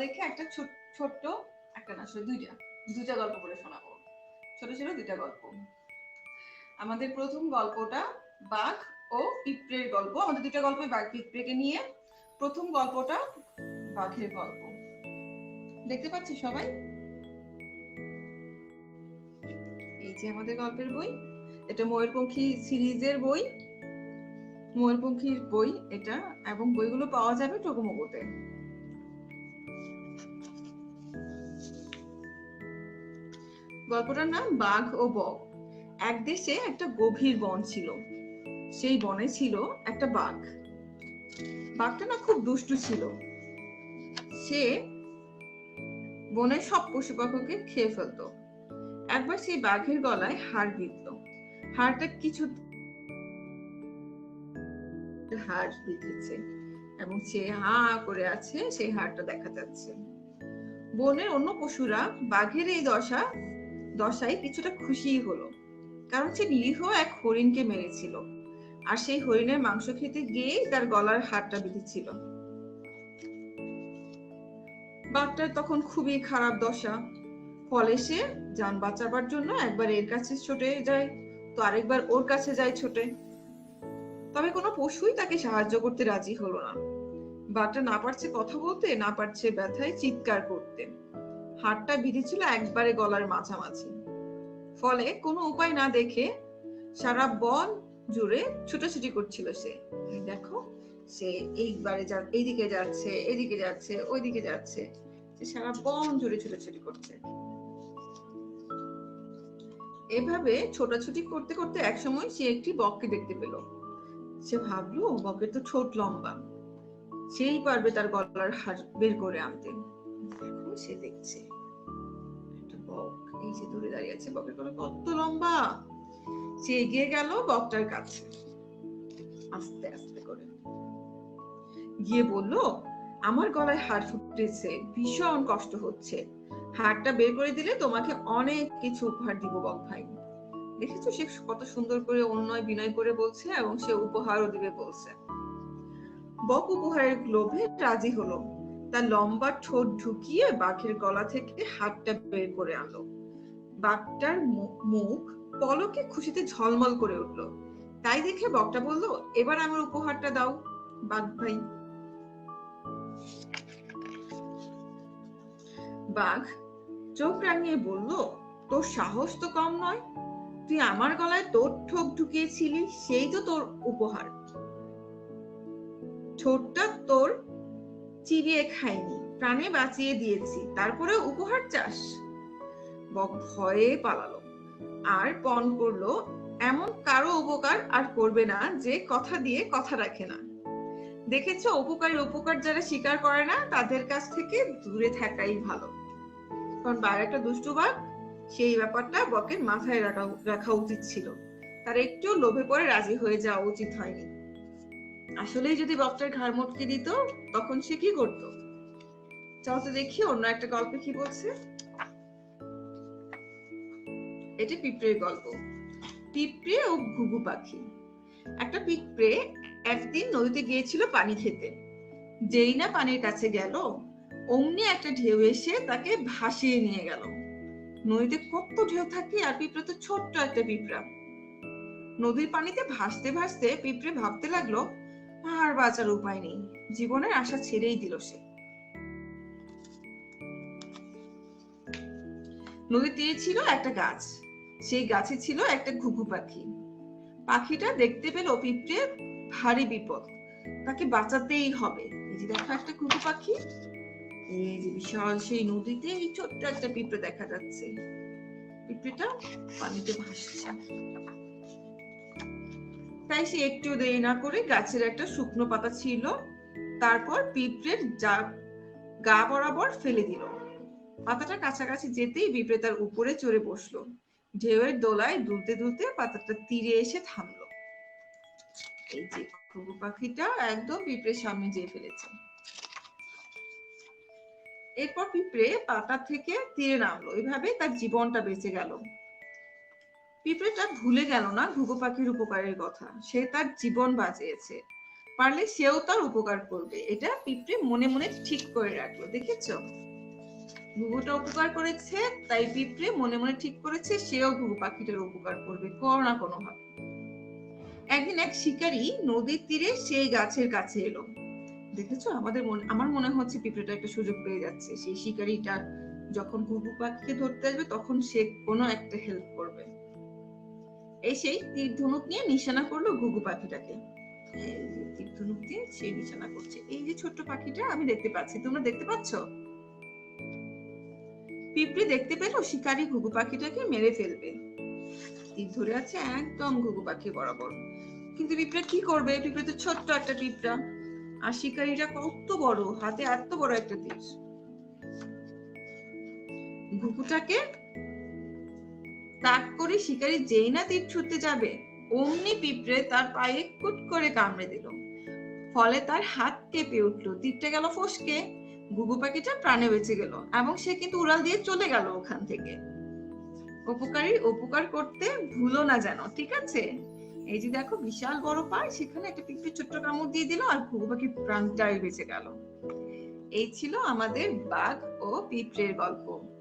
তোমাদেরকে একটা ছোট্ট একটা না আসলে দুইটা দুইটা গল্প করে শোনাবো। ছোট ছোট দুইটা গল্প। আমাদের প্রথম গল্পটা বাঘ ও পিঁপড়ের গল্প। আমাদের দুইটা গল্প বাঘ পিঁপড়েকে নিয়ে প্রথম গল্পটা বাঘের গল্প। দেখতে পাচ্ছি সবাই? এই যে আমাদের গল্পের বই। এটা ময়ূরপঙ্খী সিরিজের বই। ময়ূরপঙ্খীর বই এটা এবং বইগুলো পাওয়া যাবে টোকোমোকোতে। গল্পটার নাম বাঘ ও বক। এক দেশে একটা গভীর বন ছিল। সেই বনে ছিল একটা বাঘ। বাঘটা না খুব দুষ্টু ছিল। সে বনের সব পশু পাখিকে খেয়ে ফেলতো। একবার সেই বাঘের গলায় হাড় বিঁধল। হাড়টা কিছু হাড় বিঁধেছে এবং সে হা করে আছে সেই হাড়টা দেখা যাচ্ছে। বনের অন্য পশুরা বাঘের এই দশা দশায় কিছুটা খুশি হলো। কারণ সে নিরীহ এক হরিণকে মেরেছিল। আর সেই হরিণের মাংস খেতে গিয়েই তার গলার হাড়টা বিঁধেছিল। বাঘটার তখন খুবই খারাপ দশা। ফলে সে যান বাঁচাবার জন্য একবার এর কাছে ছুটে যায়, তো আরেকবার ওর কাছে যায় ছোটে। তবে কোনো পশুই তাকে সাহায্য করতে রাজি হলো না। বাঘটা না পারছে কথা বলতে, না পারছে ব্যথায় চিৎকার করতে। হাড়টা বিঁধেছিল একবারে গলার মাঝামাঝি। ফলে কোনো উপায় না দেখে সারা বন জুড়ে ছুটোছুটি করছিল সে। দেখো, সে এইবারে যা, এইদিকে যাচ্ছে, এদিকে যাচ্ছে, ওইদিকে যাচ্ছে। সে সারা বন জুড়ে ছুটোছুটি করছে। এভাবে ছোটাছুটি করতে করতে একসময় সে একটি বককে দেখতে পেল। সে ভাবলো বকের তো ছোট লম্বা। সেই পারবে তার গলার হাড় বের করে আনতে। সে দেখছে। বক, এই যে দূরে দাঁড়িয়ে আছে, বকের গলা কত লম্বা। সে এগিয়ে গেল বকটার কাছে। আস্তে আস্তে করে। গিয়ে বলল, আমার গলায় হাড় ফুটেছে, ভীষণ কষ্ট হচ্ছে। হাড়টা বের করে দিলে তোমাকে অনেক কিছু উপহার দিব, বক ভাই। দেখেছ সে কত সুন্দর করে অন্যয় বিনয় করে বলছে এবং সে উপহারও দিবে বলছে। বক উপহারের লোভে রাজি হলো। তার লম্বা ঠোঁট ঢুকিয়ে বাঘের গলা থেকে হাতটা বের করে আনলো। বাঘটার মুখ পলকে খুশিতে ঝলমল করে উঠল। তাই দেখে বকটা বলল, এবার আমার উপহারটা দাও, বাঘ ভাই। বাঘ চোখ রাঙিয়ে বলল, তোর সাহস তো কম নয়। তুই আমার গলায় তোর ঠোক ঢুকিয়েছিলি, সেই তো তোর উপহার। ঠোঁটটা তোর চিবিয়ে খাইনি, প্রাণে বাঁচিয়ে দিয়েছি, তারপরে উপহার চাস। বক ভয়ে পালালো, আর পণ করল, এমন কারও উপকার আর করবে না, যে কথা দিয়ে কথা রাখে না। দেখেছ, উপকারের উপকার যারা স্বীকার করে না, তাদের কাছ থেকে দূরে থাকাই ভালো। কারণ বাইরে একটা দুষ্টু সেই ব্যাপারটা বকের মাথায় রাখা রাখা উচিত ছিল। তার একটু লোভে পড়ে রাজি হয়ে যাওয়া উচিত হয়নি। আসলেই যদি বকটার ঘাড় মটকে দিত, তখন সে কি করতো? চল তো দেখি অন্য একটা গল্পে কি বলছে। এটা পিঁপড়ের গল্প। পিঁপড়ে ও ঘুঘু পাখি। একটা পিঁপড়ে একদিন নদীতে গিয়েছিল পানি খেতে। যেই না পানির কাছে গেল, অমনি একটা ঢেউ এসে তাকে ভাসিয়ে নিয়ে গেল। নদীতে কত ঢেউ থাকে, আর পিঁপড়ে তো ছোট্ট একটা পিঁপড়া। নদীর পানিতে ভাসতে ভাসতে পিঁপড়ে ভাবতে লাগল আর বাঁচার উপায় নেই। জীবনের আশা ছেড়েই দিল সে। নদীর তীরে ছিল একটা গাছ। সেই গাছে ছিল একটা ঘুঘু পাখি। পাখিটা দেখতে পেল পিঁপড়ে ভারী বিপদ। তাকে বাঁচাতেই হবে। এই যে দেখো একটা ঘুঘু পাখি। এই যে বিশাল সেই নদীতে এই ছোট্ট একটা পিঁপড়ে দেখা যাচ্ছে। পিঁপড়েটা পানিতে ভাসছে। তাই সে একটু দেরি না করে গাছের একটা শুকনো পাতা ছিল, তারপর পিঁপড়ের গা বরাবর ফেলে দিল। পাতাটা কাছাকাছি যেতেই পিঁপড়ে তার উপরে চড়ে বসল। ঢেউয়ের দোলায় দুলতে দুলতে পাতাটা তীরে এসে থামলো। এই যে ঘুঘু পাখিটা একদম পিঁপড়ের সামনে যেয়ে ফেলেছে। এরপর পিঁপড়ে পাতা থেকে তীরে নামলো। এভাবে তার জীবনটা বেঁচে গেল। পিঁপড়েটা ভুলে গেল না ঘুঘু পাখির উপকারের কথা। সে তার জীবন বাঁচিয়েছে। পারলে সেও তার উপকার করবে। এটা পিঁপড়ে মনে মনে ঠিক করে রাখল, দেখেছ? ঘুঘুটা উপকার করেছে, তাই পিঁপড়ে মনে মনে ঠিক করেছে, সেও ঘুঘু পাখিটার উপকার করবে কোনো না কোনো ভাবে একদিন এক শিকারী নদীর তীরে সেই গাছের কাছে এলো। দেখেছ? আমাদের মন আমার মনে হচ্ছে পিঁপড়েটা একটা সুযোগ পেয়ে যাচ্ছে। সেই শিকারীটা যখন ঘুঘু পাখিকে ধরতে আসবে, তখন সে কোনো একটা হেল্প করবে। এই সেই তীর ধনুক নিয়ে নিশানা করল ঘুঘু পাখিটাকে। তীর ধনুক দিয়ে সে নিশানা করছে। এই যে ছোট্ট পাখিটা, আমি দেখতে পাচ্ছি। তোমরা দেখতে পাচ্ছ? পিঁপড়ে দেখতে পেল শিকারী ঘুঘু পাখিটাকে মেরে ফেলবে। তীর ধরে আছে একদম ঘুঘু পাখি বরাবর। কিন্তু পিঁপড়া কি করবে? পিঁপড়ে তো ছোট্ট একটা পিঁপড়া। আর শিকারীটা কত বড়? হাতে এত বড় একটা তীর। ঘুঘুটাকে তাক করে শিকারী যেই না তীর ছুটতে যাবে, অমনি পিঁপড়ে তার পায়ে কুট করে কামড়ে দিল। ফলে তার হাত কেঁপে উঠল। তীরটা গেল ফসকে। ঘুঘু পাখিটা প্রাণে বেঁচে গেল এবং সে কিন্তু উড়াল দিয়ে চলে গেল ওখান থেকে। উপকারী উপকার করতে ভুলো না যেন, ঠিক আছে? এই যে দেখো, বিশাল বড় পায়, সেখানে একটা পিঁপড়ে ছোট্ট কামড় দিয়ে দিল আর ঘুঘু পাখির প্রাণটাই বেঁচে গেল। এই ছিল আমাদের বাঘ ও পিঁপড়ের গল্প।